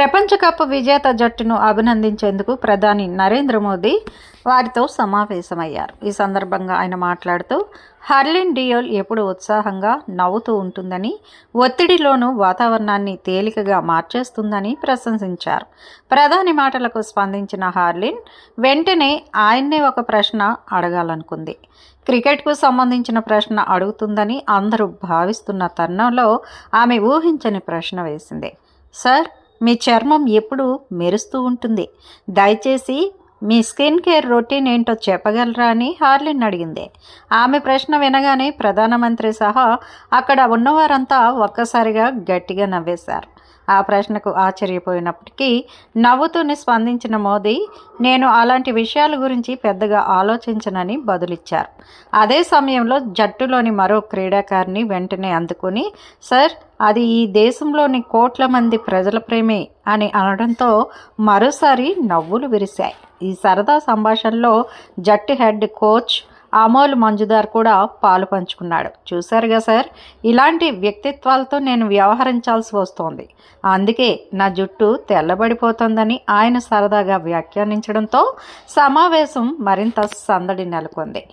ప్రపంచ కప్ విజేత జట్టును అభినందించేందుకు ప్రధాని నరేంద్ర మోదీ వారితో సమావేశమయ్యారు. ఈ సందర్భంగా ఆయన మాట్లాడుతూ హర్లిన్ డియోల్ ఎప్పుడు ఉత్సాహంగా నవ్వుతూ ఉంటుందని ఒత్తిడిలోనూ వాతావరణాన్ని తేలికగా మార్చేస్తుందని ప్రశంసించారు. ప్రధాని మాటలకు స్పందించిన హార్లిన్ వెంటనే ఆయన్నే ఒక ప్రశ్న అడగాలనుకుంది. క్రికెట్కు సంబంధించిన ప్రశ్న అడుగుతుందని అందరూ భావిస్తున్న తరుణంలో ఆమె ఊహించని ప్రశ్న వేసింది. సార్ మీ చర్మం ఎప్పుడు మెరుస్తూ ఉంటుంది. దయచేసి మీ స్కిన్ కేర్ రొటీన్ ఏంటో చెప్పగలరా అని హార్లిన్ అడిగింది. ఆమె ప్రశ్న వినగానే ప్రధానమంత్రి సహా అక్కడ ఉన్నవారంతా ఒక్కసారిగా గట్టిగా నవ్వేశారు. ఆ ప్రశ్నకు ఆశ్చర్యపోయినప్పటికీ నవ్వుతూనే స్పందించిన మోదీ నేను అలాంటి విషయాల గురించి పెద్దగా ఆలోచించనని బదులిచ్చారు. అదే సమయంలో జట్టులోని మరో క్రీడాకారిని వెంటనే అందుకుని సార్ అది ఈ దేశంలోని కోట్ల మంది ప్రజల ప్రేమే అని అనడంతో మరోసారి నవ్వులు విరిశాయి. ఈ సరదా సంభాషణలో జట్టు హెడ్ కోచ్ అమోల్ మంజుదార్ కూడా పాలు పంచుకున్నాడు. చూశారుగా సార్ ఇలాంటి వ్యక్తిత్వాలతో నేను వ్యవహరించాల్సి వస్తోంది. అందుకే నా జుట్టు తెల్లబడిపోతోందని ఆయన సరదాగా వ్యాఖ్యానించడంతో సమావేశం మరింత సందడి నెలకొంది.